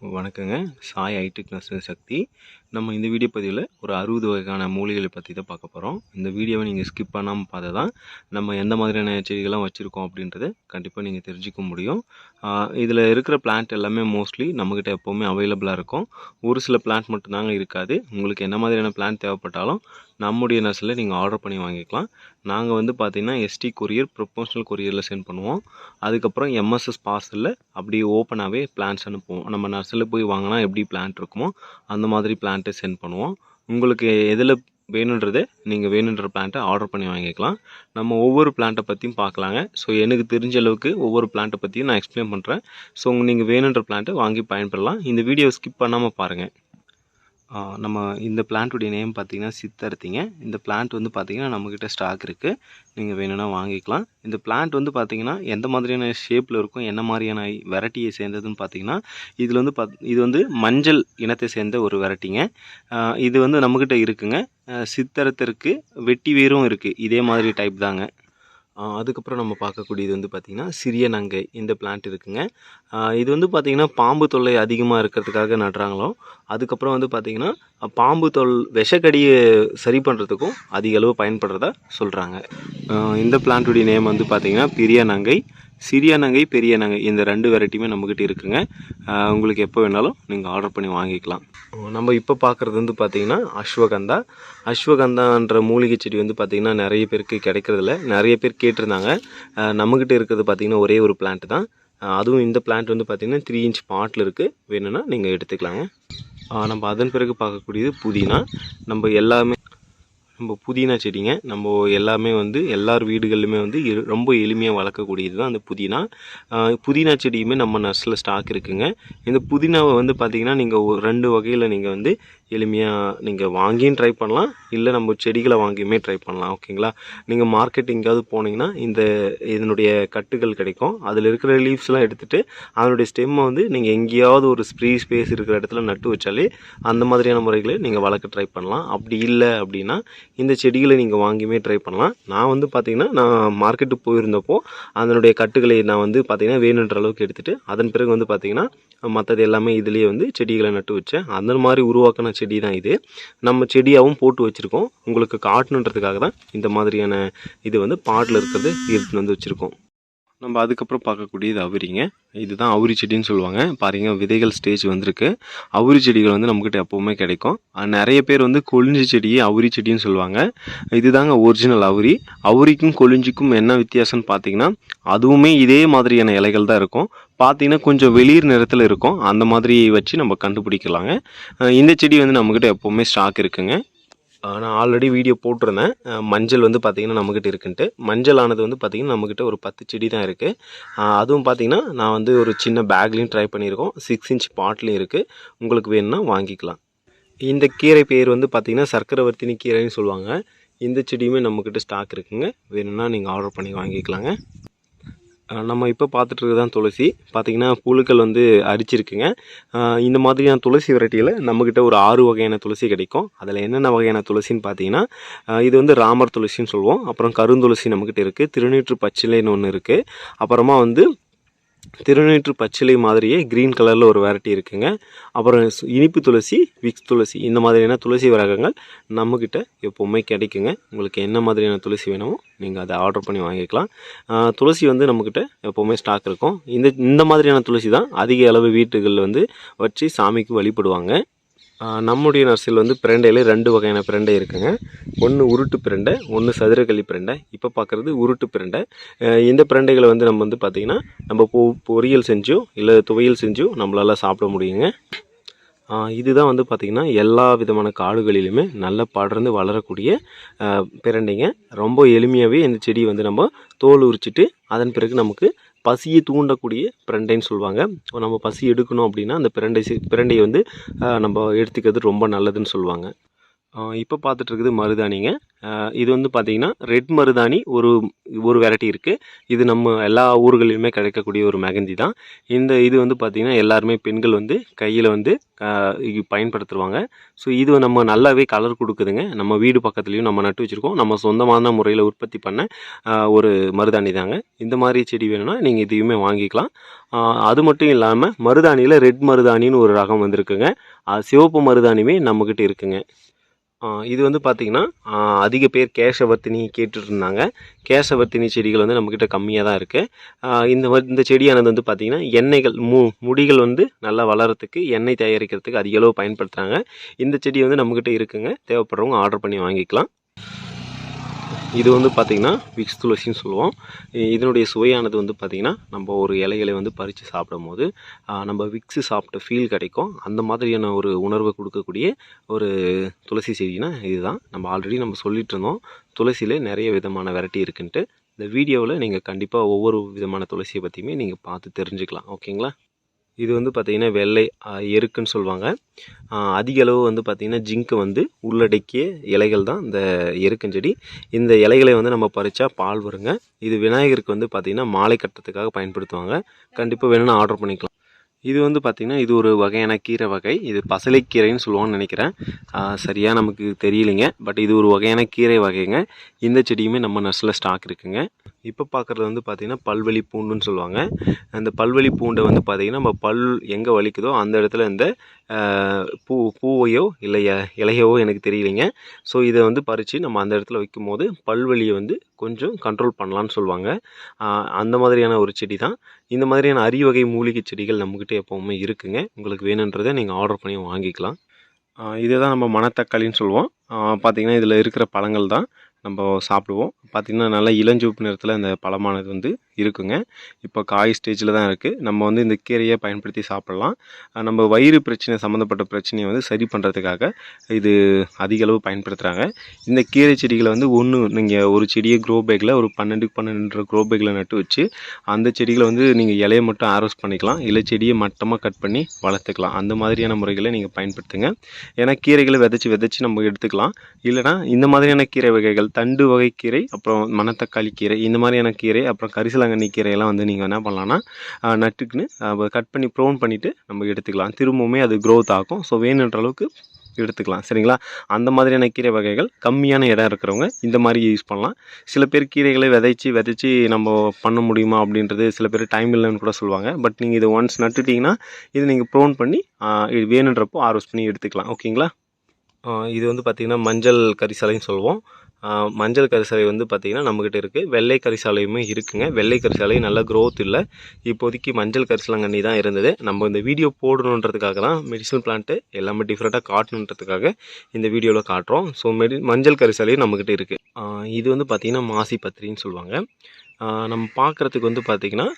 வணக்கங்க. Sai itech nursery Sakthi. நம்ம இந்த வீடியோ பதிவில் ஒரு அறுபது வகையான மூலிகளை பற்றி தான் பார்க்க போகிறோம் இந்த வீடியோவை நீங்கள் ஸ்கிப் பண்ணாமல் பார்த்தா தான் நம்ம எந்த மாதிரியான செடிகள்லாம் வச்சுருக்கோம் அப்படின்றத கண்டிப்பாக நீங்கள் தெரிஞ்சுக்க முடியும். இதில் இருக்கிற பிளான்ட் எல்லாமே மோஸ்ட்லி நம்மக்கிட்ட எப்போவுமே அவைலபிளாக இருக்கும். ஒரு சில பிளான்ட் மட்டும்தாங்க இருக்காது. உங்களுக்கு என்ன மாதிரியான பிளான்ட் தேவைப்பட்டாலும் நம்முடைய நர்சரியில் நீங்கள் ஆர்டர் பண்ணி வாங்கிக்கலாம். நாங்கள் வந்து பார்த்திங்கன்னா எஸ்டி கொரியர் ப்ரொபோஷனல் கொரியரில் சென்ட் பண்ணுவோம். அதுக்கப்புறம் எம்எஸ்எஸ் பார்சலில் அப்படியே ஓப்பனாகவே பிளான்ஸ் அனுப்புவோம். நம்ம நர்சரியில் போய் வாங்கினா எப்படி பிளான்ட் இருக்குமோ அந்த மாதிரி பிளான்ட்டை சென்ட் பண்ணுவோம். உங்களுக்கு எதில் வேணுன்றதை நீங்கள் வேணுன்ற பிளான்ட்டை ஆர்டர் பண்ணி வாங்கிக்கலாம். நம்ம ஒவ்வொரு பிளான்ட்டை பற்றியும் பார்க்கலாங்க ஸோ எனக்கு தெரிஞ்ச அளவுக்கு ஒவ்வொரு பிளான்ட்டை பற்றியும் நான் எக்ஸ்பிளைன் பண்ணுறேன் ஸோ நீங்கள் வேணுன்ற பிளான்ட்டை வாங்கி பயன்படலாம். இந்த வீடியோ ஸ்கிப் பண்ணாமல் பாருங்கள் நம்ம இந்த பிளான்ட்டுடைய நேம் பார்த்தீங்கன்னா சித்தர்த்திங்க. இந்த பிளான்ட் வந்து பார்த்தீங்கன்னா நம்மக்கிட்ட ஸ்டாக் இருக்குது நீங்கள் வேணும்னா வாங்கிக்கலாம். இந்த பிளான்ட் வந்து பார்த்தீங்கன்னா எந்த மாதிரியான ஷேப்பில் இருக்கும் என்ன மாதிரியான வெரைட்டியை சேர்ந்ததுன்னு பார்த்தீங்கன்னா இதில் வந்து பாத் இது வந்து மஞ்சள் இனத்தை சேர்ந்த ஒரு வெரைட்டிங்க இது வந்து நம்மக்கிட்ட இருக்குங்க. சித்தரத்திற்கு வெட்டி வேரும் இருக்குது இதே மாதிரி டைப் தாங்க. அதுக்கப்புறம் நம்ம பார்க்கக்கூடியது வந்து பார்த்திங்கன்னா சிறிய நங்கை இந்த பிளான்ட் இருக்குங்க. இது வந்து பார்த்திங்கன்னா பாம்பு தொல்லை அதிகமாக இருக்கிறதுக்காக நடுறாங்களோ அதுக்கப்புறம் வந்து பார்த்திங்கன்னா பாம்பு தொல் விஷக்கடியை சரி பண்ணுறதுக்கும் அதிக அளவு பயன்படுறதா சொல்கிறாங்க இந்த பிளான்ட்டுடைய நேம் வந்து பார்த்திங்கன்னா பெரிய நங்கை சிறிய நங்கை பெரிய நங்கை இந்த ரெண்டு வெரைட்டியுமே நம்மக்கிட்ட இருக்குங்க. உங்களுக்கு எப்போ வேணாலும் நீங்கள் ஆர்டர் பண்ணி வாங்கிக்கலாம். நம்ம இப்போ பார்க்குறது வந்து பார்த்திங்கன்னா அஸ்வகந்தா. அஸ்வகந்தான்ற மூலிகை செடி வந்து பார்த்திங்கன்னா நிறைய பேருக்கு கிடைக்கிறதில்ல. நிறைய பேர் கேட்டிருந்தாங்க. நம்மக்கிட்ட இருக்கிறது பார்த்திங்கன்னா ஒரே ஒரு பிளான்ட் தான். அதுவும் இந்த பிளான்ட் வந்து பார்த்திங்கன்னா த்ரீ இன்ச் பாட்டில் இருக்குது வேணும்னா நீங்கள் எடுத்துக்கலாங்க. நம்ம அதன் பிறகு பார்க்கக்கூடியது புதினா. நம்ம எல்லாமே நம்ம புதினா செடிங்க நம்ம எல்லாமே வந்து எல்லார் வீடுகள்லையுமே வந்து எ- ரொம்ப எளிமையாக வளர்க்கக்கூடியது தான் அந்த புதினா. புதினா செடியுமே நம்ம நர்ஸில் ஸ்டாக் இருக்குங்க. இந்த புதினாவை வந்து பார்த்திங்கன்னா நீங்கள் ஒரு ரெண்டு வகையில் நீங்கள் வந்து எளிமையாக நீங்கள் வாங்கியும் ட்ரை பண்ணலாம். இல்லை நம்ம செடிகளை வாங்கியுமே ட்ரை பண்ணலாம். ஓகேங்களா நீங்கள் மார்க்கெட் எங்கேயாவது போனீங்கன்னா இந்த இதனுடைய கட்டுகள் கிடைக்கும். அதில் இருக்கிற லீவ்ஸ்லாம் எடுத்துகிட்டு அதனுடைய ஸ்டெம்மை வந்து நீங்கள் எங்கேயாவது ஒரு ஸ்ப்ரீ ஸ்பேஸ் இருக்கிற இடத்துல நட்டு வச்சாலே அந்த மாதிரியான முறைகளை நீங்கள் வளர்க்க ட்ரை பண்ணலாம். அப்படி இல்லை அப்படின்னா இந்த செடிகளை நீங்கள் வாங்கியுமே ட்ரை பண்ணலாம். நான் வந்து பார்த்திங்கன்னா நான் மார்க்கெட்டுக்கு போயிருந்தப்போ அதனுடைய கட்டுகளை நான் வந்து பார்த்திங்கன்னா வேணுன்ற அளவுக்கு எடுத்துகிட்டு அதன் பிறகு வந்து பார்த்திங்கன்னா மற்றது எல்லாமே இதுலேயே வந்து செடிகளை நட்டு வச்சேன். அந்த மாதிரி உருவாக்கின செடி தான் இது. நம்ம செடியாகவும் போட்டு வச்சுருக்கோம். உங்களுக்கு காட்டணுன்றதுக்காக தான் இந்த மாதிரியான இது வந்து பாட்டில் இருக்கிறது எடுத்துன்னு வந்து வச்சுருக்கோம். நம்ம அதுக்கப்புறம் பார்க்கக்கூடியது அவுரிங்க. இதுதான் அவுரி செடின்னு சொல்லுவாங்க. பாருங்க விதைகள் ஸ்டேஜ் வந்திருக்கு. அவுரி செடிகள் வந்து நம்மக்கிட்ட எப்போவுமே கிடைக்கும். நிறைய பேர் வந்து கொழிஞ்சி செடியை அவுரி செடின்னு சொல்லுவாங்க. இதுதாங்க ஒரிஜினல் அவுரி. அவுரிக்கும் கொழிஞ்சிக்கும் என்ன வித்தியாசம்னு பார்த்தீங்கன்னா அதுவுமே இதே மாதிரியான இலைகள் தான் இருக்கும். பார்த்தீங்கன்னா கொஞ்சம் வெளிர் நிறத்தில் இருக்கும். அந்த மாதிரி வச்சு நம்ம கண்டுபிடிக்கலாங்க. இந்த செடி வந்து நம்மக்கிட்ட எப்போவுமே ஸ்டாக் இருக்குங்க. நான் ஆல்ரெடி வீடியோ போட்டிருந்தேன். மஞ்சள் வந்து பார்த்திங்கன்னா நம்மக்கிட்ட இருக்குன்ட்டு. மஞ்சள் ஆனது வந்து பார்த்திங்கன்னா நம்மக்கிட்ட ஒரு பத்து செடி தான் இருக்குது அதுவும் பார்த்திங்கன்னா நான் வந்து ஒரு சின்ன பேக்லேயும் ட்ரை பண்ணியிருக்கோம். சிக்ஸ் இன்ச் பாட்லேயும் இருக்குது உங்களுக்கு வேணும்னா வாங்கிக்கலாம். இந்த கீரை பேர் வந்து பார்த்திங்கன்னா சர்க்கரவர்த்தினி கீரைன்னு சொல்லுவாங்க. இந்த செடியுமே நம்மக்கிட்ட ஸ்டாக் இருக்குங்க. வேணும்னா நீங்கள் ஆர்டர் பண்ணி வாங்கிக்கலாங்க. நம்ம இப்போ பார்த்துட்டு தான் துளசி. பார்த்திங்கன்னா புழுக்கள் வந்து அரிச்சிருக்குங்க. இந்த மாதிரியான துளசி வெரைட்டியில் நம்மக்கிட்ட ஒரு ஆறு வகையான துளசி கிடைக்கும். அதில் என்னென்ன வகையான துளசின்னு பார்த்தீங்கன்னா இது வந்து ராமர் துளசின்னு சொல்லுவோம். அப்புறம் கருந்துளசி நம்மக்கிட்ட இருக்குது திருநீற்று பச்சிலைன்னு ஒன்று இருக்குது அப்புறமா வந்து திருநீற்று பச்சிலை மாதிரியே க்ரீன் கலரில் ஒரு வெரைட்டி இருக்குங்க. அப்புறம் இனிப்பு துளசி விக்ஸ் துளசி இந்த மாதிரியான துளசி ரகங்கள் நம்மக்கிட்ட எப்போவுமே கிடைக்குங்க. உங்களுக்கு என்ன மாதிரியான துளசி வேணுமோ நீங்கள் அதை ஆர்டர் பண்ணி வாங்கிக்கலாம். துளசி வந்து நம்மக்கிட்ட எப்போவுமே ஸ்டாக் இருக்கும். இந்த இந்த மாதிரியான துளசி தான் அதிக அளவு வீட்டுகளில் வந்து வச்சு சாமிக்கு வழிபடுவாங்க. நம்முடைய நர்சரியில் வந்து பிரண்டையில் ரெண்டு வகையான பிரண்டை இருக்குங்க. ஒன்று உருட்டு பிரண்டை ஒன்று சதுரக்கள்ளி பிரண்டை. இப்போ பார்க்குறது உருட்டு பிரண்டை. இந்த பிரண்டைகளை வந்து நம்ம வந்து பார்த்திங்கன்னா நம்ம பொ பொரியல் செஞ்சோ இல்லை துவையல் செஞ்சோ நம்மளால் சாப்பிட முடியுங்க. இதுதான் வந்து பார்த்திங்கன்னா எல்லா விதமான காடுகளிலுமே நல்லா படர்ந்து வளரக்கூடிய பிரண்டைங்க. ரொம்ப எளிமையாகவே இந்த செடியை வந்து நம்ம தோல் உரிச்சிட்டு அதன் பிறகு நமக்கு பசியை தூண்டக்கூடிய பிரண்டைன்னு சொல்லுவாங்க. நம்ம பசி எடுக்கணும் அப்படின்னா அந்த பிரண்டை பிரண்டையை வந்து நம்ம எடுத்துக்கிறது ரொம்ப நல்லதுன்னு சொல்லுவாங்க. இப்போ பார்த்துட்ருக்குது மருதாணிங்க. இது வந்து பார்த்திங்கன்னா ரெட் மருதாணி ஒரு ஒரு வெரைட்டி இருக்குது இது நம்ம எல்லா ஊர்களிலுமே கிடைக்கக்கூடிய ஒரு மெகந்தி தான். இந்த இது வந்து பார்த்திங்கன்னா எல்லாருமே பெண்கள் வந்து கையில் வந்து பயன்படுத்துவாங்க. ஸோ இது நம்ம நல்லாவே கலர் கொடுக்குதுங்க. நம்ம வீடு பக்கத்துலேயும் நம்ம நட்டு வச்சுருக்கோம். நம்ம சொந்தமான முறையில் உற்பத்தி பண்ண ஒரு மருதாணி தாங்க. இந்த மாதிரி செடி வேணும்னா நீங்கள் இதையுமே வாங்கிக்கலாம். அது மட்டும் இல்லாமல் மருதாணியில் ரெட் மருதாணின்னு ஒரு ரகம் வந்திருக்குங்க. சிவப்பு மருதாணியுமே நம்மக்கிட்ட இருக்குங்க. இது வந்து பார்த்திங்கன்னா அதிக பேர் கேசவர்த்தினி கேட்டுட்டு இருந்தாங்க கேசவர்த்தினி செடிகள் வந்து நம்மக்கிட்ட கம்மியாக தான் இருக்குது இந்த வ- இந்த செடியானது வந்து பார்த்திங்கன்னா எண்ணெய்கள் மு முடிகள் வந்து நல்லா வளர்கிறதுக்கு எண்ணெய் தயாரிக்கிறதுக்கு அதிக அளவு பயன்படுத்துகிறாங்க இந்த செடி வந்து நம்மக்கிட்ட இருக்குங்க. தேவைப்படுறவங்க ஆர்டர் பண்ணி வாங்கிக்கலாம். இது வந்து பார்த்திங்கன்னா விக்ஸ் துளசின்னு சொல்லுவோம். இதனுடைய சுவையானது வந்து பார்த்திங்கன்னா நம்ம ஒரு இலைகளை வந்து பறித்து சாப்பிடும் போது நம்ம விக்ஸு சாப்பிட்ட ஃபீல் கிடைக்கும். அந்த மாதிரியான ஒரு உணர்வை கொடுக்கக்கூடிய ஒரு துளசி செடினா இதுதான். நம்ம ஆல்ரெடி நம்ம சொல்லிட்டு இருந்தோம். துளசியில் நிறைய விதமான வெரைட்டி இருக்குன்ட்டு. இந்த வீடியோவில் நீங்கள் கண்டிப்பாக ஒவ்வொரு விதமான துளசியை பற்றியுமே நீங்கள் பார்த்து தெரிஞ்சுக்கலாம். ஓகேங்களா? இது வந்து பார்த்திங்கன்னா வெள்ளை எருக்குன்னு சொல்லுவாங்க. அதிக அளவு வந்து பார்த்திங்கன்னா ஜிங்க்கு வந்து உள்ளடக்கிய இலைகள் தான் இந்த எருக்கஞ்செடி இந்த இலைகளை வந்து நம்ம பறித்தா பால் வருங்க. இது விநாயகருக்கு வந்து பார்த்திங்கன்னா மாலை கட்டுறதுக்காக பயன்படுத்துவாங்க. கண்டிப்பாக வேணும்னா ஆர்டர் பண்ணிக்கலாம். இது வந்து பார்த்திங்கன்னா இது ஒரு வகையான கீரை வகை. இது பசலைக்கீரைன்னு சொல்லுவான்னு நினைக்கிறேன். சரியாக நமக்கு தெரியலைங்க. பட் இது ஒரு வகையான கீரை வகைங்க. இந்த செடியுமே நம்ம நர்ஸில் ஸ்டாக் இருக்குங்க. இப்போ பார்க்குறது வந்து பார்த்திங்கன்னா பல்வழி பூண்டுன்னு சொல்லுவாங்க. அந்த பல்வலி பூண்டை வந்து பார்த்திங்கன்னா நம்ம பல் எங்கே வலிக்குதோ அந்த இடத்துல இந்த பூ பூவையோ இல்லை இ- இலையவோ எனக்கு தெரியலைங்க. ஸோ இதை வந்து பறித்து நம்ம அந்த இடத்துல வைக்கும்போது பல்வலியை வந்து கொஞ்சம் கண்ட்ரோல் பண்ணலான்னு சொல்லுவாங்க. அந்த மாதிரியான ஒரு செடி தான். இந்த மாதிரியான அரிய வகை மூலிகை செடிகள் நம்மக்கிட்ட எப்போவுமே இருக்குங்க. உங்களுக்கு வேணுன்றதை நீங்கள் ஆர்டர் பண்ணி வாங்கிக்கலாம். இதை தான் நம்ம மணத்தக்காளின்னு சொல்லுவோம். பார்த்திங்கன்னா இதில் இருக்கிற பழங்கள் தான் நம்ம சாப்பிடுவோம். பார்த்திங்கன்னா நல்லா இளஞ்சிவப்பு நிறத்தில் அந்த பழமானது வந்து இருக்குங்க. இப்போ காய் ஸ்டேஜில் தான் இருக்குது நம்ம வந்து இந்த கீரையை பயன்படுத்தி சாப்பிட்லாம். நம்ம வயிறு பிரச்சனை சம்மந்தப்பட்ட பிரச்சனையை வந்து சரி பண்ணுறதுக்காக இது அதிக அளவு பயன்படுத்துகிறாங்க இந்த கீரை செடிகளை வந்து ஒன்று நீங்கள் ஒரு செடியை க்ரோ பேக்கில் ஒரு பன்னெண்டுக்கு பன்னெண்டு க்ரோ பேக்கில் நட்டு வச்சு அந்த செடிகளை வந்து நீங்கள் இலையை மட்டும் ஆரோஸ் பண்ணிக்கலாம். இல்லை செடியை மட்டமாக கட் பண்ணி வளர்த்துக்கலாம். அந்த மாதிரியான முறைகளை நீங்கள் பயன்படுத்துங்க. ஏன்னா கீரைகளை விதைச்சி விதைச்சி நம்ம எடுத்துக்கலாம். இல்லைனா இந்த மாதிரியான கீரை வகைகள் தண்டு வகை கீரை அப்புறம் மணத்தக்காளி கீரை இந்த மாதிரியான கீரை அப்புறம் கரிசலாங்கண்ணி கீரையெல்லாம் வந்து நீங்கள் என்ன பண்ணலான்னா நட்டுக்குன்னு கட் பண்ணி ப்ரௌன் பண்ணிவிட்டு நம்ம எடுத்துக்கலாம். திரும்பவுமே அது க்ரோத் ஆகும். ஸோ வேணுன்ற அளவுக்கு எடுத்துக்கலாம். சரிங்களா? அந்த மாதிரியான கீரை வகைகள் கம்மியான இடம் இருக்கிறவங்க இந்த மாதிரி யூஸ் பண்ணலாம். சில பேர் கீரைகளை விதைச்சி விதைச்சி நம்ம பண்ண முடியுமா அப்படின்றது சில பேர் டைம் இல்லைன்னு கூட சொல்லுவாங்க. பட் நீங்கள் இதை ஒன்ஸ் நட்டுட்டிங்கன்னா இது நீங்கள் ப்ரோன் பண்ணி இது வேணுன்றப்போ ஆர்வஸ் பண்ணி எடுத்துக்கலாம். ஓகேங்களா இது வந்து பார்த்திங்கன்னா மஞ்சள் கரிசலைன்னு சொல்லுவோம். மஞ்சள் கரிசாலை வந்து பார்த்திங்கன்னா நம்மக்கிட்ட இருக்குது வெள்ளை கரிசாலையுமே இருக்குங்க. வெள்ளை கரிசாலை நல்ல க்ரோத் இல்லை. இப்போதைக்கு மஞ்சள் கரிசலாங்கண்ணி தான் இருந்தது. நம்ம இந்த வீடியோ போடணுன்றதுக்காக தான் மெடிசனல் பிளான்ட்டு எல்லாமே டிஃப்ரெண்ட்டாக காட்டணுன்றதுக்காக இந்த வீடியோவில் காட்டுறோம். ஸோ மெடி மஞ்சள் கரிசாலையும் நம்மக்கிட்ட இருக்குது இது வந்து பார்த்திங்கன்னா மாசி பத்திரின்னு சொல்லுவாங்க. நம்ம பார்க்குறதுக்கு வந்து பார்த்திங்கன்னா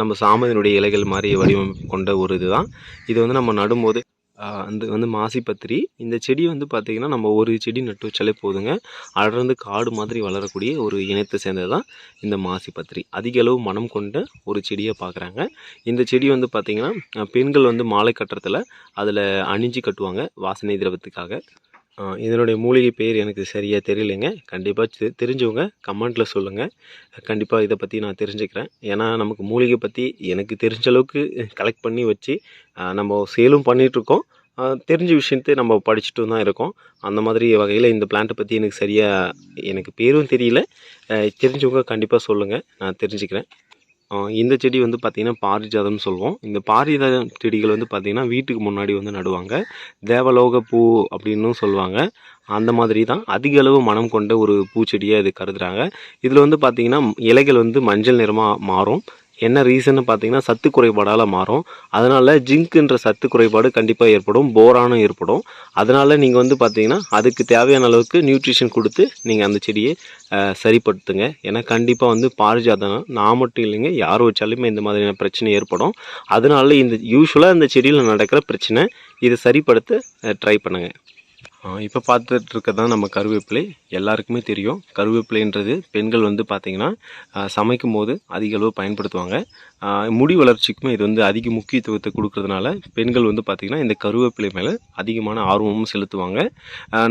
நம்ம சாமதியினுடைய இலைகள் மாதிரி வடிவமைப்பு கொண்ட ஒரு இதுதான். இது வந்து நம்ம நடும்போது அந்த வந்து மாசி பத்திரி இந்த செடி வந்து பார்த்திங்கன்னா நம்ம ஒரு செடி நட்டு வச்சாலே போதுங்க. அடர்ந்து காடு மாதிரி வளரக்கூடிய ஒரு இனத்தை சேர்ந்தது தான் இந்த மாசி பத்திரி அதிக அளவு மனம் கொண்ட ஒரு செடியை பார்க்குறாங்க இந்த செடி வந்து பார்த்திங்கன்னா பெண்கள் வந்து மாலை கட்டுறதுல அதில் அணிஞ்சு கட்டுவாங்க வாசனை திரவத்துக்காக. இதனுடைய மூலிகை பேர் எனக்கு சரியாக தெரியலைங்க. கண்டிப்பாக தெரிஞ்சவங்க கமெண்ட்டில் சொல்லுங்கள் கண்டிப்பாக இதை பற்றி நான் தெரிஞ்சுக்கிறேன். ஏன்னா நமக்கு மூலிகை பற்றி எனக்கு தெரிஞ்ச அளவுக்கு கலெக்ட் பண்ணி வச்சு நம்ம சேலும் பண்ணிகிட்ருக்கோம் தெரிஞ்ச விஷயத்தை நம்ம படிச்சுட்டு தான் இருக்கோம். அந்த மாதிரி வகையில் இந்த பிளான்ட்டை பற்றி எனக்கு சரியாக எனக்கு பேரும் தெரியல. தெரிஞ்சவங்க கண்டிப்பாக சொல்லுங்கள் நான் தெரிஞ்சுக்கிறேன். இந்த செடி வந்து பார்த்திங்கன்னா பாரிஜாதம்னு சொல்லுவோம். இந்த பாரிஜாதம் செடிகள் வந்து பார்த்திங்கன்னா வீட்டுக்கு முன்னாடி வந்து நடுவாங்க. தேவலோக பூ அப்படின்னும் சொல்லுவாங்க. அந்த மாதிரி தான் அதிக அளவு மனம் கொண்ட ஒரு பூச்செடியாக இது கருதுகிறாங்க இதில் வந்து பார்த்திங்கன்னா இலைகள் வந்து மஞ்சள் நிறமாக மாறும். என்ன ரீசன்னு பார்த்தீங்கன்னா சத்து குறைபாடால் மாறும். அதனால் ஜிங்க்ன்ற சத்து குறைபாடு கண்டிப்பாக ஏற்படும் போரானும் ஏற்படும். அதனால் நீங்கள் வந்து பார்த்தீங்கன்னா அதுக்கு தேவையான அளவுக்கு நியூட்ரிஷன் கொடுத்து நீங்கள் அந்த செடியை சரிப்படுத்துங்க. ஏன்னா கண்டிப்பாக வந்து பாரிஜாதம் நான் மட்டும் இல்லைங்க யார் வச்சாலுமே இந்த மாதிரியான பிரச்சனை ஏற்படும். அதனால இந்த யூஸ்வலாக இந்த செடியில் நடக்கிற பிரச்சனை இதை சரிப்படுத்த ட்ரை பண்ணுங்கள் இப்போ பார்த்துட்டு இருக்கிறது தான் நம்ம கருவேப்பிலை. எல்லாருக்குமே தெரியும். கருவேப்பிலைன்றது பெண்கள் வந்து பார்த்திங்கன்னா சமைக்கும் போது அதிக அளவு பயன்படுத்துவாங்க. முடி வளர்ச்சிக்குமே இது வந்து அதிக முக்கியத்துவத்தை கொடுக்கறதுனால பெண்கள் வந்து பார்த்திங்கன்னா இந்த கருவேப்பிலை மேலே அதிகமான ஆர்வமும் செலுத்துவாங்க.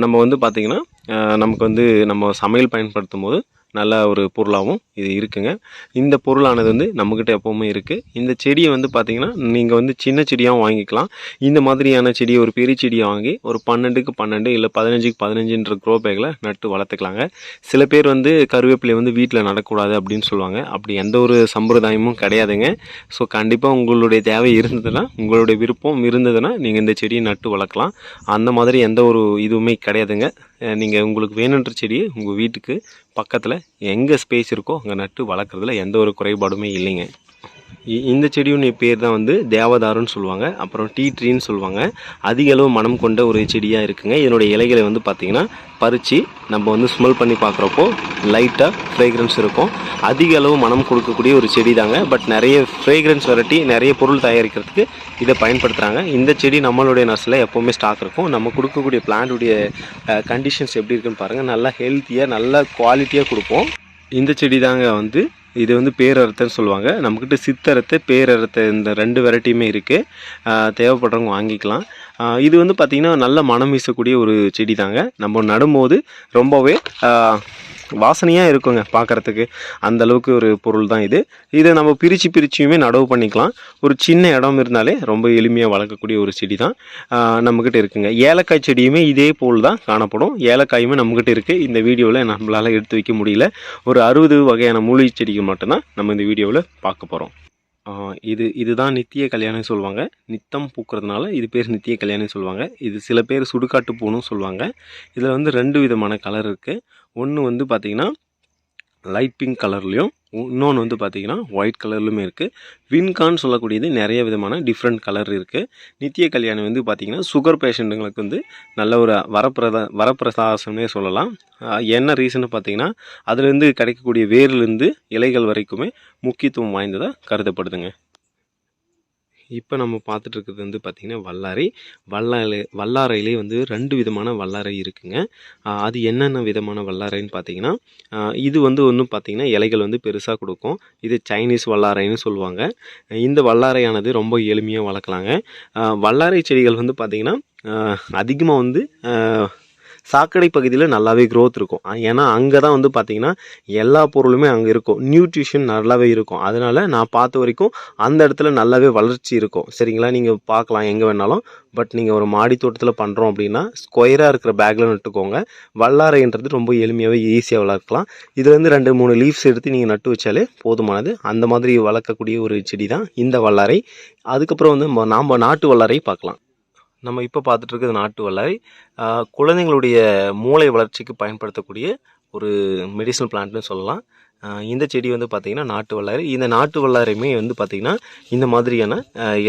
நம்ம வந்து பார்த்திங்கன்னா நமக்கு வந்து நம்ம சமையல் பயன்படுத்தும் போது நல்ல ஒரு பொருளாகவும் இது இருக்குங்க. இந்த பொருளானது வந்து நம்மக்கிட்ட எப்போவுமே இருக்குது இந்த செடியை வந்து பார்த்திங்கன்னா நீங்கள் வந்து சின்ன செடியாகவும் வாங்கிக்கலாம். இந்த மாதிரியான செடியை ஒரு பெரிய செடியை வாங்கி ஒரு பன்னெண்டுக்கு பன்னெண்டு இல்லை பதினஞ்சுக்கு பதினஞ்சுன்ற க்ரோ பேக்கில் நட்டு வளர்த்துக்கலாங்க. சில பேர் வந்து கருவேப்பிலை வந்து வீட்டில் நடக்கூடாது அப்படின்னு சொல்லுவாங்க. அப்படி எந்த ஒரு சம்பிரதாயமும் கிடையாதுங்க. ஸோ கண்டிப்பாக உங்களுடைய தேவை இருந்ததுன்னா உங்களுடைய விருப்பம் இருந்ததுன்னா நீங்கள் இந்த செடியை நட்டு வளர்க்கலாம். அந்த மாதிரி எந்த ஒரு இதுவுமே கிடையாதுங்க. நீங்கள் உங்களுக்கு வேணுன்ற செடியை உங்கள் வீட்டுக்கு பக்கத்தில் எங்கே ஸ்பேஸ் இருக்கோ அங்கே நட்டு வளர்க்குறதுல எந்த ஒரு குறைபாடுமே இல்லைங்க. இந்த செடியுடைய பேர் தான் வந்து தேவதாருன்னு சொல்லுவாங்க. அப்புறம் டீ ட்ரீன்னு சொல்லுவாங்க. அதிக அளவு மனம் கொண்ட ஒரு செடியாக இருக்குங்க. இதனுடைய இலைகளை வந்து பார்த்திங்கன்னா பறித்து நம்ம வந்து ஸ்மெல் பண்ணி பார்க்குறப்போ லைட்டாக ஃப்ரேக்ரன்ஸ் இருக்கும். அதிக அளவு மனம் கொடுக்கக்கூடிய ஒரு செடி தாங்க. பட் நிறைய ஃப்ரேக்ரன்ஸ் வெரைட்டி நிறைய பொருள் தயாரிக்கிறதுக்கு இதை பயன்படுத்துகிறாங்க இந்த செடி நம்மளுடைய நர்ஸில் எப்போவுமே ஸ்டாக் இருக்கும். நம்ம கொடுக்கக்கூடிய பிளான்ட்டுடைய கண்டிஷன்ஸ் எப்படி இருக்குன்னு பாருங்கள் நல்லா ஹெல்த்தியாக நல்லா குவாலிட்டியாக கொடுப்போம். இந்த செடி தாங்க வந்து இது வந்து பேரரத்தைன்னு சொல்லுவாங்க. நம்மக்கிட்ட சித்தரத்தை பேரரத்தை இந்த ரெண்டு வெரைட்டியுமே இருக்குது தேவைப்படுறவங்க வாங்கிக்கலாம். இது வந்து பார்த்திங்கன்னா நல்ல மனம் வீசக்கூடிய ஒரு செடி தாங்க நம்ம நடும்போது ரொம்பவே வாசனையாக இருக்குங்க பார்க்குறதுக்கு அந்த அளவுக்கு ஒரு பொருள் தான் இது. இதை நம்ம பிரித்து பிரிச்சுமே நடவு பண்ணிக்கலாம். ஒரு சின்ன இடம் இருந்தாலே ரொம்ப எளிமையாக வளர்க்கக்கூடிய ஒரு செடி தான். நம்மக்கிட்ட இருக்குங்க. ஏலக்காய் செடியுமே இதே போல் தான் காணப்படும். ஏலக்காயுமே நம்மக்கிட்ட இருக்குது இந்த வீடியோவில் நம்மளால் எடுத்து வைக்க முடியல. ஒரு அறுபது வகையான மூலிகை செடிகள் மட்டும்தான் நம்ம இந்த வீடியோவில் பார்க்க போகிறோம் இது இதுதான் நித்திய கல்யாணம் சொல்லுவாங்க. நித்தம் பூக்கிறதுனால இது பேர் நித்திய கல்யாணம் சொல்லுவாங்க. இது சில பேர் சுடுகாட்டு பூனும் சொல்லுவாங்க. இதில் வந்து ரெண்டு விதமான கலர் இருக்குது ஒன்று வந்து பார்த்திங்கன்னா லைட் பிங்க் கலர்லேயும் இன்னொன்று வந்து பார்த்திங்கன்னா ஒயிட் கலர்லையுமே இருக்குது வின்கான்னு சொல்லக்கூடியது நிறைய விதமான டிஃப்ரெண்ட் கலர் இருக்குது நித்திய கல்யாணம் வந்து பார்த்திங்கன்னா சுகர் பேஷண்ட்டுங்களுக்கு வந்து நல்ல ஒரு வரப்பிரத வரப்பிரசாசம்னே சொல்லலாம். என்ன ரீசன்னு பார்த்திங்கன்னா அதுலேருந்து கிடைக்கக்கூடிய வேர்லேருந்து இலைகள் வரைக்குமே முக்கியத்துவம் வாய்ந்ததாக கருதப்படுதுங்க. இப்போ நம்ம பார்த்துட்டு இருக்கிறது வந்து பார்த்திங்கன்னா வல்லாரை. வல்லாரை வல்லாரையிலே வந்து ரெண்டு விதமான வல்லாரை இருக்குங்க. அது என்னென்ன விதமான வல்லாரைன்னு பார்த்தீங்கன்னா இது வந்து ஒன்றும் பார்த்தீங்கன்னா இலைகள் வந்து பெருசாக கொடுக்கும். இது சைனீஸ் வல்லாரைன்னு சொல்லுவாங்க. இந்த வல்லாரையானது ரொம்ப எளிமையாக வளர்க்கலாங்க. வல்லாரை செடிகள் வந்து பார்த்திங்கன்னா அதிகமாக வந்து சாக்கடை பகுதியில் நல்லாவே க்ரோத் இருக்கும். ஏன்னா அங்கே தான் வந்து பார்த்திங்கன்னா எல்லா பொருளுமே அங்கே இருக்கும். நியூட்ரிஷன் நல்லாவே இருக்கும். அதனால் நான் பார்த்த வரைக்கும் அந்த இடத்துல நல்லாவே வளர்ச்சி இருக்கும். சரிங்களா? நீங்கள் பார்க்கலாம் எங்கே வேணாலும். பட் நீங்கள் ஒரு மாடி தோட்டத்தில் பண்ணுறோம் அப்படின்னா ஸ்கொயராக இருக்கிற பேக்கில் நட்டுக்கோங்க. வல்லாரைன்றது ரொம்ப எளிமையாகவே ஈஸியாக வளர்க்கலாம். இதுலேருந்து ரெண்டு மூணு லீவ்ஸ் எடுத்து நீங்கள் நட்டு வச்சாலே போதுமானது. அந்த மாதிரி வளர்க்கக்கூடிய ஒரு செடி தான் இந்த வல்லாரை. அதுக்கப்புறம் வந்து ம- நாம் நாட்டு வல்லாரை பார்க்கலாம். நம்ம இப்போ பார்த்துட்டு இருக்கிறது நாட்டு வல்லாரை குழந்தைங்களுடைய மூளை வளர்ச்சிக்கு பயன்படுத்தக்கூடிய ஒரு மெடிசனல் பிளான்ட்னு சொல்லலாம். இந்த செடி வந்து பார்த்திங்கன்னா நாட்டு வல்லாரை இந்த நாட்டு வல்லாரையுமே வந்து பார்த்திங்கன்னா இந்த மாதிரியான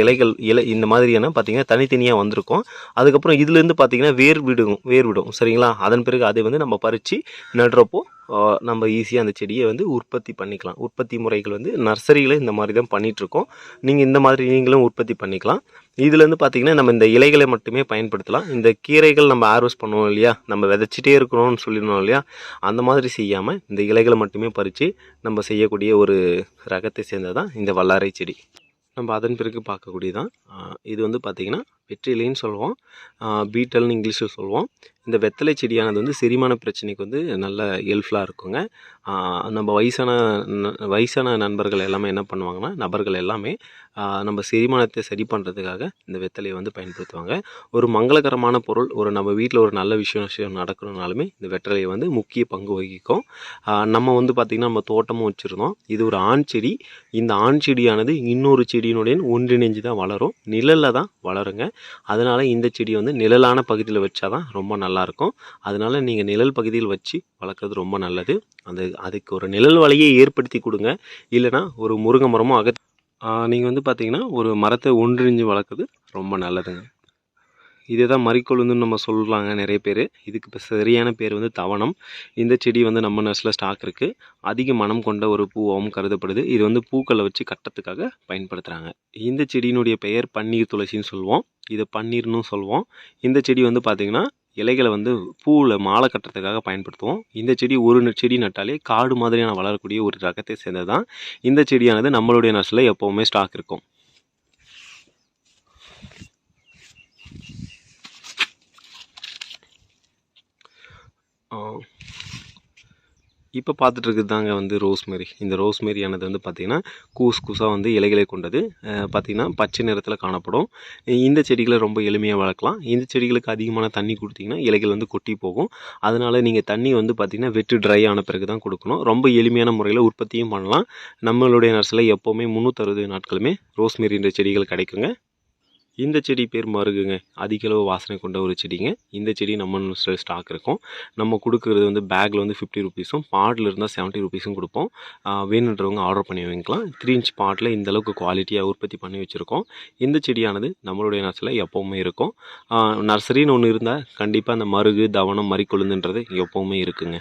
இலைகள் இலை இந்த மாதிரியான பார்த்திங்கன்னா தனித்தனியாக வந்திருக்கும். அதுக்கப்புறம் இதுலேருந்து பார்த்திங்கன்னா வேர் விடும் வேர் விடும். சரிங்களா? அதன் பிறகு அதை வந்து நம்ம பறித்து நடுறப்போ நம்ம ஈஸியாக அந்த செடியை வந்து உற்பத்தி பண்ணிக்கலாம். உற்பத்தி முறைகள் வந்து நர்சரியில் இந்த மாதிரி தான் பண்ணிகிட்ருக்கோம் நீங்கள் இந்த மாதிரி நீங்களும் உற்பத்தி பண்ணிக்கலாம். இதுலேருந்து பார்த்தீங்கன்னா நம்ம இந்த இலைகளை மட்டுமே பயன்படுத்தலாம். இந்த கீரைகள் நம்ம ஹார்வெஸ்ட் பண்ணுவோம் இல்லையா? நம்ம விதைச்சிட்டே இருக்கணும்னு சொல்லிடணும் இல்லையா? அந்த மாதிரி செய்யாமல் இந்த இலைகளை மட்டுமே பறித்து நம்ம செய்யக்கூடிய ஒரு ரகத்தை சேர்ந்தது தான் இந்த வல்லாரை செடி. நம்ம அதன் பிறகு பார்க்கக்கூடியதான் இது வந்து பார்த்திங்கன்னா வெற்றிலைன்னு சொல்லுவோம். பீட்டல்னு இங்கிலீஷில் சொல்லுவோம். இந்த வெத்தலை செடியானது வந்து செரிமான பிரச்சனைக்கு வந்து நல்ல ஹெல்ப்ஃபுல்லாக இருக்குங்க. நம்ம வயசான வயசான நண்பர்கள் எல்லாமே என்ன பண்ணுவாங்கன்னா நபர்கள் எல்லாமே நம்ம செரிமானத்தை சரி பண்ணுறதுக்காக இந்த வெத்தலையை வந்து பயன்படுத்துவாங்க. ஒரு மங்களகரமான பொருள் ஒரு நம்ம வீட்டில் ஒரு நல்ல விஷயம் விஷயம் நடக்கணும்னாலுமே இந்த வெத்தலையை வந்து முக்கிய பங்கு வகிக்கும். நம்ம வந்து பார்த்திங்கன்னா நம்ம தோட்டமும் வச்சுருந்தோம். இது ஒரு ஆண் செடி. இந்த ஆண் செடியானது இன்னொரு செடியினுடைய ஒன்றிணைஞ்சு தான் வளரும். நிழலில் தான் வளருங்க. அதனால் இந்த செடி வந்து நிழலான பகுதியில் வச்சாதான் ரொம்ப நல்லாயிருக்கும். அதனால் நீங்கள் நிழல் பகுதியில் வச்சு வளர்க்குறது ரொம்ப நல்லது. அந்த அதுக்கு ஒரு நிழல் வலையை ஏற்படுத்தி கொடுங்க. இல்லைன்னா ஒரு முருங்கை மரமும் அக நீங்கள் வந்து பார்த்தீங்கன்னா ஒரு மரத்தை ஒன்றிஞ்சு வளர்க்குறது ரொம்ப நல்லதுங்க. இதே தான் மறிக்கொழுந்துன்னு நம்ம சொல்கிறாங்க நிறைய பேர். இதுக்கு இப்போ சரியான பேர் வந்து தவணம். இந்த செடி வந்து நம்ம நர்ஸில் ஸ்டாக் இருக்குது அதிக மனம் கொண்ட ஒரு பூவாகவும் கருதப்படுது. இது வந்து பூக்களை வச்சு கட்டத்துக்காக பயன்படுத்துகிறாங்க இந்த செடியினுடைய பெயர் பன்னீர் துளசின்னு சொல்லுவோம். இது பன்னீர்னு சொல்லுவோம். இந்த செடி வந்து பார்த்திங்கன்னா இலைகளை வந்து பூவில் மாலை கட்டுறதுக்காக பயன்படுத்துவோம். இந்த செடி ஒரு செடி நட்டாலே காடு மாதிரியான வளரக்கூடிய ஒரு ரகத்தை சேர்ந்தது தான் இந்த செடியானது நம்மளுடைய நர்ஸில் எப்போவுமே ஸ்டாக் இருக்கும். இப்போ பார்த்துட்ருக்குது தாங்க வந்து ரோஸ்மெரி. இந்த ரோஸ்மெரியானது வந்து பார்த்திங்கன்னா கூஸ் கூஸாக வந்து இலைகளை கொண்டது. பார்த்திங்கன்னா பச்சை நிறத்தில் காணப்படும். இந்த செடிகளை ரொம்ப எளிமையாக வளர்க்கலாம். இந்த செடிகளுக்கு அதிகமான தண்ணி கொடுத்திங்கன்னா இலைகள் வந்து கொட்டி போகும். அதனால் நீங்கள் தண்ணி வந்து பார்த்திங்கன்னா வெட்டு ட்ரை ஆன பிறகு தான் கொடுக்கணும். ரொம்ப எளிமையான முறையில் உற்பத்தியும் பண்ணலாம். நம்மளுடைய நர்சரியில் எப்போவுமே முந்நூற்றறுபது நாட்களுமே ரோஸ்மெரின்ற செடிகள் கிடைக்குங்க. இந்த செடி பேர் மருகுங்க. அதிகளவு வாசனை கொண்ட ஒரு செடிங்க. இந்த செடி நம்ம ஸ்டாக் இருக்கும். நம்ம கொடுக்குறது வந்து பேக்கில் வந்து ஃபிஃப்டி ருபீஸும் பாட்டில் இருந்தால் செவன்ட்டி ருபீஸும் கொடுப்போம். வேணுன்றவங்க ஆர்டர் பண்ணி வாங்கிக்கலாம். த்ரீ இன்ச் பாட்டில் இந்தளவுக்கு குவாலிட்டியாக உற்பத்தி பண்ணி வச்சுருக்கோம். இந்த செடியானது நம்மளுடைய நர்சரியில் எப்போவுமே இருக்கும். நர்சரின்னு ஒன்று இருந்தால் கண்டிப்பாக அந்த மருகு தவனம் மறிக்கொழுந்துன்றது எப்போவுமே இருக்குங்க.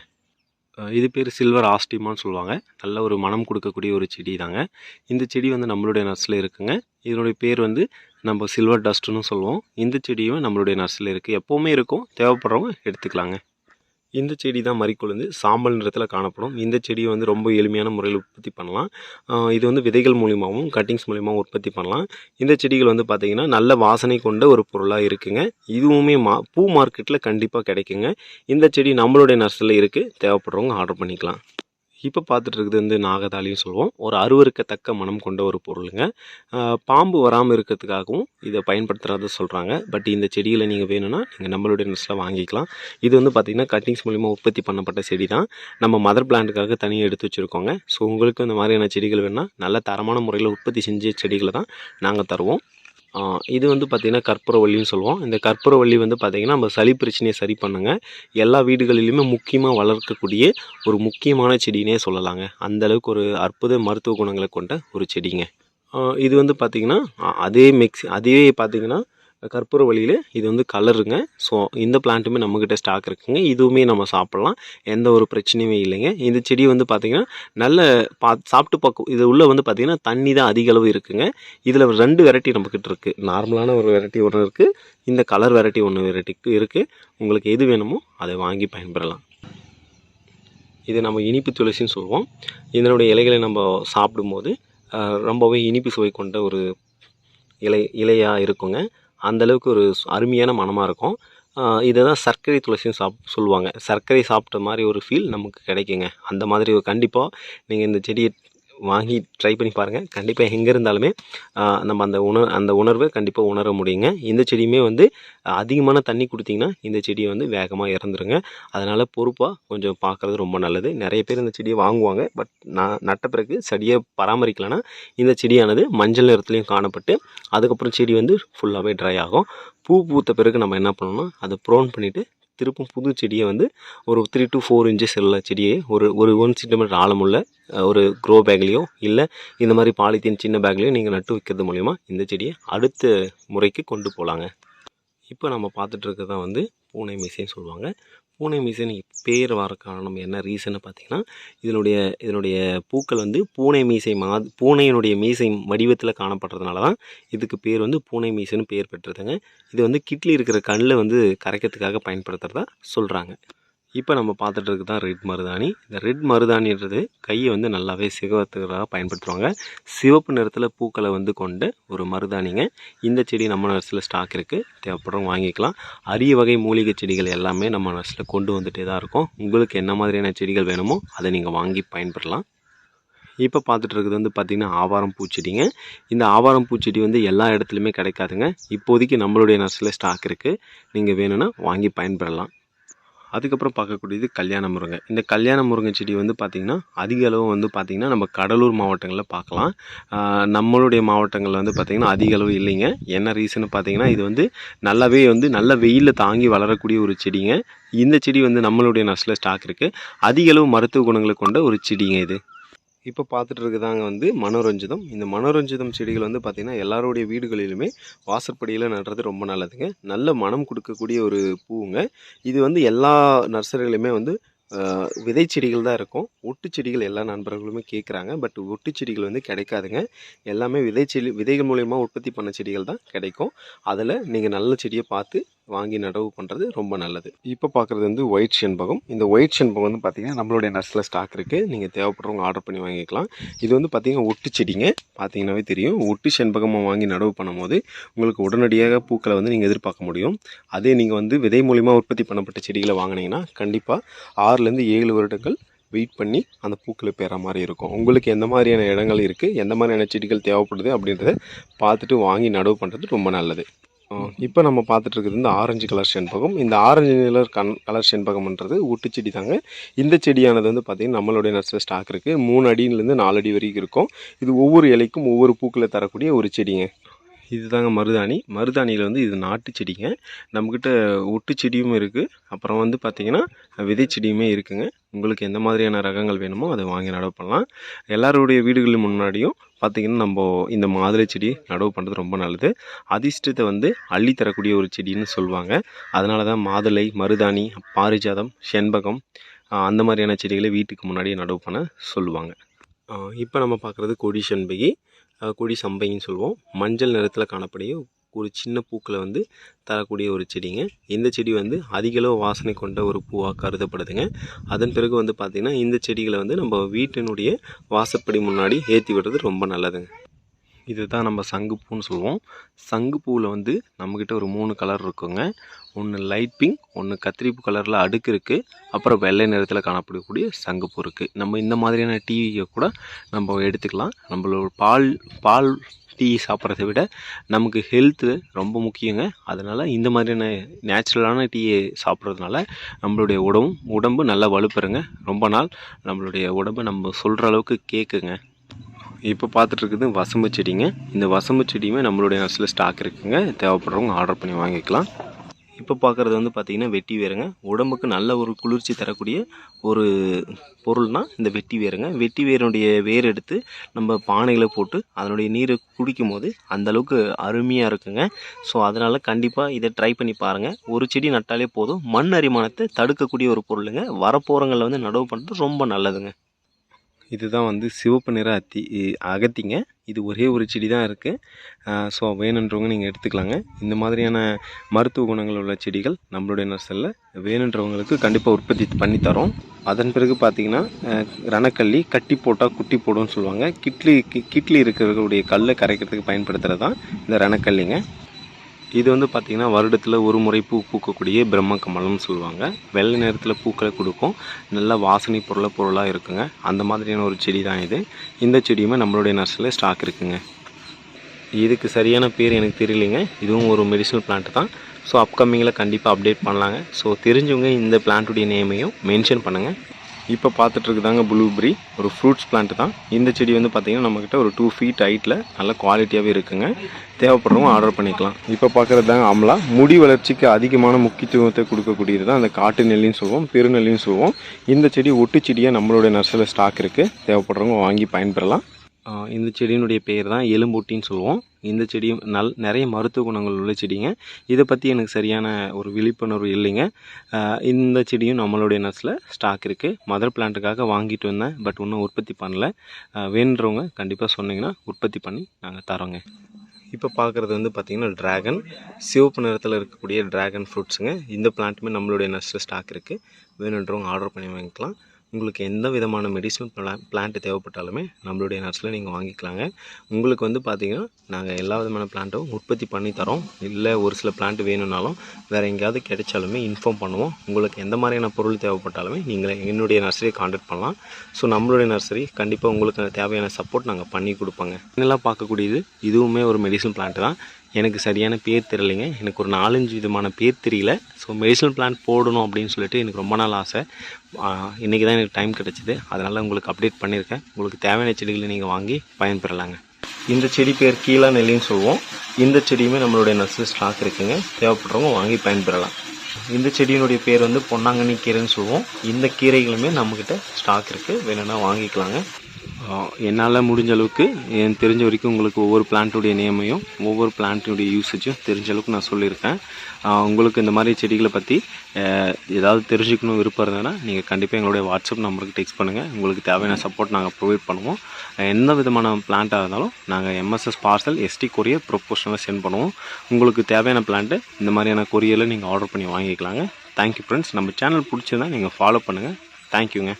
இது பேர் சில்வர் ஆஸ்டிமான்னு சொல்லுவாங்க. நல்ல ஒரு மனம் கொடுக்கக்கூடிய ஒரு செடி தாங்க. இந்த செடி வந்து நம்மளுடைய நர்ஸில் இருக்குங்க. இதனுடைய பேர் வந்து நம்ம சில்வர் டஸ்ட்டுன்னு சொல்லுவோம். இந்த செடியும் நம்மளுடைய நர்ஸில் இருக்குது எப்போவுமே இருக்கும். தேவைப்படுறவங்க எடுத்துக்கலாங்க. இந்த செடி தான் மறிக்கொழுந்து சாம்பல் நிறத்தில் காணப்படும். இந்த செடியை வந்து ரொம்ப எளிமையான முறையில் உற்பத்தி பண்ணலாம். இது வந்து விதைகள் மூலியமாகவும் கட்டிங்ஸ் மூலியமாகவும் உற்பத்தி பண்ணலாம். இந்த செடிகள் வந்து பார்த்திங்கன்னா நல்ல வாசனை கொண்ட ஒரு பொருளாக இருக்குங்க. இதுவுமே மா பூ மார்க்கெட்டில் கண்டிப்பாக கிடைக்குங்க. இந்த செடி நம்மளுடைய நர்சரியில் இருக்குது தேவைப்படுறவங்க ஆர்டர் பண்ணிக்கலாம். இப்போ பார்த்துட்டு இருக்குது வந்து நாகதாளியும் சொல்லுவோம். ஒரு அருவருக்கத்தக்க மனம் கொண்ட ஒரு பொருளுங்க. பாம்பு வராமல் இருக்கிறதுக்காகவும் இதை பயன்படுத்துகிறத சொல்கிறாங்க பட் இந்த செடிகளை நீங்கள் வேணும்னா நீங்கள் நம்மளுடைய நர்ஸில் வாங்கிக்கலாம். இது வந்து பார்த்திங்கன்னா கட்டிங்ஸ் மூலிமா உற்பத்தி பண்ணப்பட்ட செடி தான் நம்ம மதர் பிளான்ட்டுக்காக தனியாக எடுத்து வச்சுருக்கோங்க. ஸோ உங்களுக்கு இந்த மாதிரியான செடிகள் வேணும்னா நல்ல தரமான முறையில் உற்பத்தி செஞ்ச செடிகளை தான் நாங்கள் தருவோம். இது வந்து பார்த்திங்கன்னா கற்பூரவள்ளின்னு சொல்லுவோம். இந்த கற்பூரவள்ளி வந்து பார்த்திங்கன்னா நம்ம சளி பிரச்சனையை சரி பண்ணுங்க. எல்லா வீடுகளிலுமே முக்கியமாக வளர்க்கக்கூடிய ஒரு முக்கியமான செடினே சொல்லலாங்க. அந்தளவுக்கு ஒரு அற்புத மருத்துவ குணங்களை கொண்ட ஒரு செடிங்க. இது வந்து பார்த்திங்கன்னா அதே மிக்ஸ் அதே பார்த்திங்கன்னா கற்பூர வழியில் இது வந்து கலருங்க. ஸோ இந்த பிளான்ட்டுமே நம்மக்கிட்ட ஸ்டாக் இருக்குங்க. இதுவுமே நம்ம சாப்பிட்லாம். எந்த ஒரு பிரச்சனையுமே இல்லைங்க. இந்த செடி வந்து பார்த்திங்கன்னா நல்ல பா சாப்பிட்டு பக்கம் இது உள்ளே வந்து பார்த்திங்கன்னா தண்ணி தான் அதிக அளவு இருக்குங்க. இதில் ரெண்டு வெரைட்டி நம்மக்கிட்ட இருக்குது நார்மலான ஒரு வெரைட்டி ஒன்று இருக்குது இந்த கலர் வெரைட்டி ஒன்று வெரைட்டி இருக்குது உங்களுக்கு எது வேணுமோ அதை வாங்கி பயன்பெறலாம். இது நம்ம இனிப்பு துளசின்னு சொல்லுவோம். இதனுடைய இலைகளை நம்ம சாப்பிடும்போது ரொம்பவே இனிப்பு சுவை கொண்ட ஒரு இலை இலையாக இருக்குங்க. அந்த அளவுக்கு ஒரு அருமையான மனமாக இருக்கும். இதை தான் சர்க்கரை துளசின்னு சாப் சொல்லுவாங்க. சர்க்கரை சாப்பிட்ட மாதிரி ஒரு ஃபீல் நமக்கு கிடைக்குங்க. அந்த மாதிரி ஒரு கண்டிப்பாக நீங்கள் இந்த செடியை வாங்கி ட்ரை பண்ணி பாருங்கள் கண்டிப்பாக எங்கே இருந்தாலுமே நம்ம அந்த உணர் அந்த உணர்வை கண்டிப்பாக உணர முடியுங்க. இந்த செடியுமே வந்து அதிகமான தண்ணி கொடுத்தீங்கன்னா இந்த செடியை வந்து வேகமாக இறந்துருங்க. அதனால் பொறுப்பாக கொஞ்சம் பார்க்குறது ரொம்ப நல்லது. நிறைய பேர் இந்த செடியை வாங்குவாங்க. பட் நான் நட்ட பிறகு செடியை பராமரிக்கலைன்னா இந்த செடியானது மஞ்சள் நிறத்துலையும் காணப்பட்டு அதுக்கப்புறம் செடி வந்து ஃபுல்லாகவே ட்ரை ஆகும். பூ பூத்த பிறகு நம்ம என்ன பண்ணணும்னா அதை ப்ரோன் பண்ணிவிட்டு திருப்பும் புது செடியை வந்து ஒரு த்ரீ டு ஃபோர் இன்ச்சஸ் உள்ள செடியை ஒரு ஒரு ஒன் சென்டிமீட்டர் ஆழமுள்ள ஒரு க்ரோ பேக்லேயோ இல்லை இந்த மாதிரி பாலித்தீன் சின்ன பேக்லேயோ நீங்கள் நட்டு வைக்கிறது மூலிமா இந்த செடியை அடுத்த முறைக்கு கொண்டு போகலாங்க இப்போ நம்ம பார்த்துட்டு இருக்கிறது தான் வந்து பூனை மீசைன்னு சொல்லுவாங்க. பூனை மீசைன்னு பேர் வர காரணம் என்ன ரீசன்னு பார்த்தீங்கன்னா இதனுடைய இதனுடைய பூக்கள் வந்து பூனை மீசை மா பூனையினுடைய மீசை வடிவத்தில் காணப்படுறதுனால தான் இதுக்கு பேர் வந்து பூனை மீசைன்னு பேர் பெற்றதுங்க இது வந்து கிட்லி இருக்கிற கண்ணில் வந்து கரைக்கிறதுக்காக பயன்படுத்துகிறதா சொல்கிறாங்க இப்போ நம்ம பார்த்துட்டு தான் ரெட் மருதாணி. இந்த ரெட் மருதாணின்றது கையை வந்து நல்லாவே சிவத்துக்காக பயன்படுத்துவாங்க. சிவப்பு நிறத்தில் பூக்களை வந்து கொண்டு ஒரு மருதாணிங்க. இந்த செடி நம்ம நர்ஸில் ஸ்டாக் இருக்குது தேவைப்படுறவங்க வாங்கிக்கலாம். அரிய வகை மூலிகை செடிகள் எல்லாமே நம்ம நர்ஸில் கொண்டு வந்துட்டே தான் இருக்கும். உங்களுக்கு என்ன மாதிரியான செடிகள் வேணுமோ அதை நீங்கள் வாங்கி பயன்பெறலாம். இப்போ பார்த்துட்டு இருக்குது வந்து பார்த்திங்கன்னா ஆவாரம் பூச்செடிங்க இந்த ஆவாரம் பூச்செடி வந்து எல்லா இடத்துலையுமே கிடைக்காதுங்க. இப்போதைக்கு நம்மளுடைய நர்ஸில் ஸ்டாக் இருக்குது நீங்கள் வேணும்னா வாங்கி பயன்பெறலாம். அதுக்கப்புறம் பார்க்கக்கூடியது கல்யாண முருங்கை. இந்த கல்யாண முருங்கை செடி வந்து பார்த்திங்கன்னா அதிக அளவு வந்து பார்த்திங்கன்னா நம்ம கடலூர் மாவட்டங்களில் பார்க்கலாம். நம்மளுடைய மாவட்டங்களில் வந்து பார்த்திங்கன்னா அதிக அளவு இல்லைங்க. என்ன ரீசன் பார்த்தீங்கன்னா இது வந்து நல்லாவே வந்து நல்ல வெயிலில் தாங்கி வளரக்கூடிய ஒரு செடிங்க. இந்த செடி வந்து நம்மளுடைய நர்ஸில் ஸ்டாக் இருக்குது அதிக அளவு மருத்துவ குணங்களை கொண்ட ஒரு செடிங்க இது. இப்போ பார்த்துட்டு இருக்குதாங்க வந்து மனோரஞ்சிதம். இந்த மனோரஞ்சிதம் செடிகள் வந்து பார்த்திங்கன்னா எல்லாருடைய வீடுகளிலுமே வாசற்படியில் நடுறது ரொம்ப நல்லதுங்க. நல்ல மனம் கொடுக்கக்கூடிய ஒரு பூவுங்க. இது வந்து எல்லா நர்சரிகளுமே வந்து விதை செடிகள் தான் இருக்கும். ஒட்டு செடிகள் எல்லா நண்பர்களுமே கேட்குறாங்க பட் ஒட்டு செடிகள் வந்து கிடைக்காதுங்க. எல்லாமே விதை செடி விதைகள் மூலயமா உற்பத்தி பண்ண செடிகள் தான் கிடைக்கும். அதில் நீங்கள் நல்ல செடியை பார்த்து வாங்கி நடவு பண்ணுறது ரொம்ப நல்லது. இப்போ பார்க்குறது வந்து ஒயிட் செண்பகம். இந்த ஒயிட் செண்பகம் வந்து பார்த்திங்கன்னா நம்மளுடைய நர்ஸில் ஸ்டாக் இருக்குது நீங்கள் தேவைப்படுறவங்க ஆர்டர் பண்ணி வாங்கிக்கலாம். இது வந்து பார்த்திங்கன்னா ஒட்டு செடிங்க. பார்த்தீங்கன்னாவே தெரியும். ஒட்டு செண்பகமாக வாங்கி நடவு பண்ணும்போது உங்களுக்கு உடனடியாக பூக்களை வந்து நீங்கள் எதிர்பார்க்க முடியும். அதே நீங்கள் வந்து விதை மூலிமா உற்பத்தி பண்ணப்பட்ட செடிகளை வாங்கினீங்கன்னா கண்டிப்பாக ஆறுலேருந்து ஏழு வருடங்கள் வெயிட் பண்ணி அந்த பூக்களை பெற மாதிரி இருக்கும். உங்களுக்கு எந்த மாதிரியான இடங்கள் இருக்குது எந்த மாதிரியான செடிகள் தேவைப்படுது அப்படின்றத பார்த்துட்டு வாங்கி நடவு பண்ணுறது ரொம்ப நல்லது. இப்போ நம்ம பார்த்துட்டு இருக்கிறது இந்த ஆரஞ்சு கலர் செண்பகம் இந்த ஆரஞ்சு நிலர் கண் கலர் செண்பகம்ன்றது ஊட்டு செடி தாங்க. இந்த செடியானது வந்து பார்த்திங்கன்னா நம்மளுடைய நர்சரி ஸ்டாக் இருக்குது மூணு அடியிலேருந்து நாலு அடி வரைக்கும் இருக்கும். இது ஒவ்வொரு இலைக்கும் ஒவ்வொரு பூக்களை தரக்கூடிய ஒரு செடிங்க. இதுதாங்க மருதாணி. மருதாணியில் வந்து இது நாட்டு செடிங்க. நம்மக்கிட்ட ஒட்டு செடியும் இருக்குது அப்புறம் வந்து பார்த்திங்கன்னா விதை செடியுமே இருக்குதுங்க உங்களுக்கு எந்த மாதிரியான ரகங்கள் வேணுமோ அதை வாங்கி நடவு பண்ணலாம். எல்லாருடைய வீடுகளின் முன்னாடியும் பார்த்திங்கன்னா நம்ம இந்த மாதுளை செடி நடவு பண்ணுறது ரொம்ப நல்லது. அதிர்ஷ்டத்தை வந்து அள்ளி தரக்கூடிய ஒரு செடின்னு சொல்லுவாங்க. அதனால தான் மாதுளை மருதாணி பாரிஜாதம் செண்பகம் அந்த மாதிரியான செடிகளை வீட்டுக்கு முன்னாடியே நடவு பண்ண சொல்லுவாங்க. இப்போ நம்ம பார்க்குறது கொடி செண்பகி கொடி சம்பைன்னு சொல்லுவோம். மஞ்சள் நிறத்தில் காணக்கூடிய ஒரு சின்ன பூக்களை வந்து தரக்கூடிய ஒரு செடிங்க. இந்த செடி வந்து அதிகளவு வாசனை கொண்ட ஒரு பூவாக கருதப்படுதுங்க. அதன் பிறகு வந்து பார்த்திங்கன்னா இந்த செடிகளை வந்து நம்ம வீட்டினுடைய வாசப்படி முன்னாடி ஏற்றி விடுறது ரொம்ப நல்லதுங்க. இதுதான் நம்ம சங்குப்பூன்னு சொல்லுவோம். சங்குப்பூவில் வந்து நம்மக்கிட்ட ஒரு மூணு கலர் இருக்குங்க. ஒன்று லைட் பிங்க் ஒன்று கத்திரிப்பு கலரில் அடுக்கு இருக்குது அப்புறம் வெள்ளை நிறத்தில் காணப்படக்கூடிய சங்குப்பூ இருக்குது நம்ம இந்த மாதிரியான டீயை கூட நம்ம எடுத்துக்கலாம். நம்மளோட பால் பால் டீ சாப்பிட்றத விட நமக்கு ஹெல்த்து ரொம்ப முக்கியங்க. அதனால் இந்த மாதிரியான நேச்சுரலான டீயை சாப்பிட்றதுனால நம்மளுடைய உடம்பும் உடம்பு நல்லா வலுப்பெறுங்க. ரொம்ப நாள் நம்மளுடைய உடம்பு நம்ம சொல்கிற அளவுக்கு கேட்குங்க இப்போ பார்த்துட்டு இருக்குது வசம்பு செடிங்க. இந்த வசம்பு செடியுமே நம்மளுடைய நர்ஸில் ஸ்டாக் இருக்குங்க. தேவைப்படுறவங்க ஆர்டர் பண்ணி வாங்கிக்கலாம். இப்போ பார்க்குறது வந்து பார்த்திங்கன்னா வெட்டி வேருங்க. உடம்புக்கு நல்ல ஒரு குளிர்ச்சி தரக்கூடிய ஒரு பொருள்னால் இந்த வெட்டி வேருங்க. வெட்டி வேருடைய வேர் எடுத்து நம்ம பானையில் போட்டு அதனுடைய நீரை குடிக்கும் போது அந்தளவுக்கு அருமையாக இருக்குங்க. ஸோ அதனால் கண்டிப்பாக இதை ட்ரை பண்ணி பாருங்கள் ஒரு செடி நட்டாலே போதும். மண் அரிமானத்தை தடுக்கக்கூடிய ஒரு பொருளுங்க. வரப்போகிறங்களில் வந்து நடவு பண்ணுறது ரொம்ப நல்லதுங்க. இதுதான் வந்து சிவப்பு நிற அத்தி இ- அகத்திங்க. இது ஒரே ஒரு செடி தான் இருக்குது ஸோ வேணுன்றவங்க நீங்கள் எடுத்துக்கலாங்க. இந்த மாதிரியான மருத்துவ குணங்கள் உள்ள செடிகள் நம்மளுடைய நர்சரியில் வேணுன்றவங்களுக்கு கண்டிப்பாக உற்பத்தி பண்ணி தரோம். அதன் பிறகு பார்த்திங்கன்னா ரணக்கல்லி கட்டி போட்டால் குட்டி போடும்னு சொல்லுவாங்க. கிட்லி கி- கிட்லி இருக்கிறவர்களுடைய கல்லை கரைக்கிறதுக்கு பயன்படுத்துகிறது தான் இந்த ரணக்கல்லிங்க. இது வந்து பார்த்திங்கன்னா வருடத்தில் ஒரு முறை பூ பூக்கக்கூடிய பிரம்ம கமலம்னு சொல்லுவாங்க. வெள்ளை நேரத்தில் பூக்களை கொடுக்கும். நல்ல வாசனை பொருளை பொருளாக இருக்குங்க. அந்த மாதிரியான ஒரு செடி தான் இது. இந்த செடியுமே நம்மளுடைய நர்சரியில் ஸ்டாக் இருக்குங்க. இதுக்கு சரியான பேர் எனக்கு தெரியலைங்க. இதுவும் ஒரு மெடிசனல் பிளான்ட் தான். ஸோ அப்கமிங்கில் கண்டிப்பாக அப்டேட் பண்ணலாங்க. ஸோ தெரிஞ்சவங்க இந்த பிளான்ட்டுடைய நேமையும் மென்ஷன் பண்ணுங்கள் இப்போ பார்த்துட்டு இருக்குதாங்க ப்ளூபெரி ஒரு ஃப்ரூட்ஸ் பிளான்ட் தான். இந்த செடி வந்து பார்த்திங்கன்னா நம்மக்கிட்ட ஒரு டூ ஃபீட் ஹைட்டில் நல்ல குவாலிட்டியாகவே இருக்குங்க. தேவைப்படுறவங்க ஆர்டர் பண்ணிக்கலாம். இப்போ பார்க்குறது தாங்க அமலா. முடி வளர்ச்சிக்கு அதிகமான முக்கியத்துவத்தை கொடுக்கக்கூடியது தான் அந்த காட்டு நெல்லின்னு சொல்லுவோம் பெருநெல்லின்னு சொல்லுவோம். இந்த செடி ஒட்டு செடியாக நம்மளுடைய நர்சரியில் ஸ்டாக் இருக்குது தேவைப்படுறவங்க வாங்கி பயன்பெறலாம். இந்த செடியினுடைய பெயர் தான் எலும்பூட்டின்னு சொல்லுவோம். இந்த செடியும் நல் நிறைய மருத்துவ குணங்கள் உள்ள செடிங்க. இதை பற்றி எனக்கு சரியான ஒரு விழிப்புணர்வு இல்லைங்க. இந்த செடியும் நம்மளுடைய நர்ஸில் ஸ்டாக் இருக்குது மதர் பிளான்ட்டுக்காக வாங்கிட்டு வந்தேன் பட் இன்னும் உற்பத்தி பண்ணல. வேணுன்றவங்க கண்டிப்பாக சொன்னிங்கன்னா உற்பத்தி பண்ணி நாங்கள் தரோங்க. இப்போ பார்க்குறது வந்து பார்த்திங்கன்னா ட்ராகன் சிவப்பு நிறத்தில் இருக்கக்கூடிய ட்ராகன் ஃப்ரூட்ஸுங்க இந்த பிளான்ட்டுமே நம்மளுடைய நர்ஸில் ஸ்டாக் இருக்குது வேணுன்றவங்க ஆர்டர் பண்ணி வாங்கிக்கலாம். உங்களுக்கு எந்த விதமான மெடிசனல் பிளா பிளான்ட் தேவைப்பட்டாலுமே நம்மளுடைய நர்ஸில் நீங்கள் வாங்கிக்கலாங்க. உங்களுக்கு வந்து பார்த்திங்கன்னா நாங்கள் எல்லா விதமான பிளான்ட்டும் உற்பத்தி பண்ணி தரோம். இல்லை ஒரு சில பிளான்ட் வேணும்னாலும் வேறு எங்கேயாவது கிடைச்சாலுமே இன்ஃபார்ம் பண்ணுவோம். உங்களுக்கு எந்த மாதிரியான பொருள் தேவைப்பட்டாலுமே நீங்கள் என்னுடைய நர்சரியை காண்டாக்ட் பண்ணலாம். ஸோ நம்மளுடைய நர்சரி கண்டிப்பாக உங்களுக்கு தேவையான சப்போர்ட் நாங்கள் பண்ணி கொடுப்பாங்க. என்னெல்லாம் பார்க்கக்கூடியது இதுவுமே ஒரு மெடிசன் பிளான்ட் தான். எனக்கு சரியான பேர் தெரியலைங்க. எனக்கு ஒரு நாலஞ்சு விதமான பேர் தெரியல. ஸோ மெடிசனல் பிளான்ட் போடணும் அப்படின்னு சொல்லிட்டு எனக்கு ரொம்ப நாள் ஆசை. இன்றைக்கி தான் எனக்கு டைம் கிடச்சிது. அதனால் உங்களுக்கு அப்டேட் பண்ணியிருக்கேன் உங்களுக்கு தேவையான செடிகளை நீங்கள் வாங்கி பயன்பெறலாங்க. இந்த செடி பேர் கீழா நெல்லின்னு சொல்லுவோம். இந்த செடியுமே நம்மளுடைய நர்சரி ஸ்டாக் இருக்குங்க. தேவைப்படுறவங்க வாங்கி பயன்பெறலாம். இந்த செடியினுடைய பேர் வந்து பொன்னாங்கண்ணி கீரைன்னு சொல்லுவோம். இந்த கீரைகளுமே நம்மக்கிட்ட ஸ்டாக் இருக்குது வேணும்னா வாங்கிக்கலாங்க. என்னால் முடிஞ்ச அளவுக்கு என் தெரிஞ்ச வரைக்கும் உங்களுக்கு ஒவ்வொரு பிளான்ட்டுடைய நேமையும் ஒவ்வொரு பிளான்ட்டுடைய யூசேஜும் தெரிஞ்ச அளவுக்கு நான் சொல்லியிருக்கேன். உங்களுக்கு இந்த மாதிரி செடிகளை பற்றி ஏதாவது தெரிஞ்சுக்கணும் விருப்பம் இருந்ததுன்னா நீங்கள் கண்டிப்பாக எங்களுடைய வாட்ஸ்அப் நம்பருக்கு டெக்ஸ்ட் பண்ணுங்கள் உங்களுக்கு தேவையான சப்போர்ட் நாங்கள் ப்ரொவைட் பண்ணுவோம். எந்த விதமான பிளான்ட்டாக இருந்தாலும் நாங்கள் எம்எஸ்எஸ் பார்சல் எஸ்டி கொரியர் ப்ரொப்போஷனில் சென்ட் பண்ணுவோம். உங்களுக்கு தேவையான பிளான்ட்டு இந்த மாதிரியான கொரியரில் நீங்கள் ஆர்டர் பண்ணி வாங்கிக்கலாங்க. தேங்க்யூ ஃப்ரெண்ட்ஸ் நம்ம சேனல் பிடிச்சிருந்தா நீங்கள் ஃபாலோ பண்ணுங்கள் தேங்க்யூங்க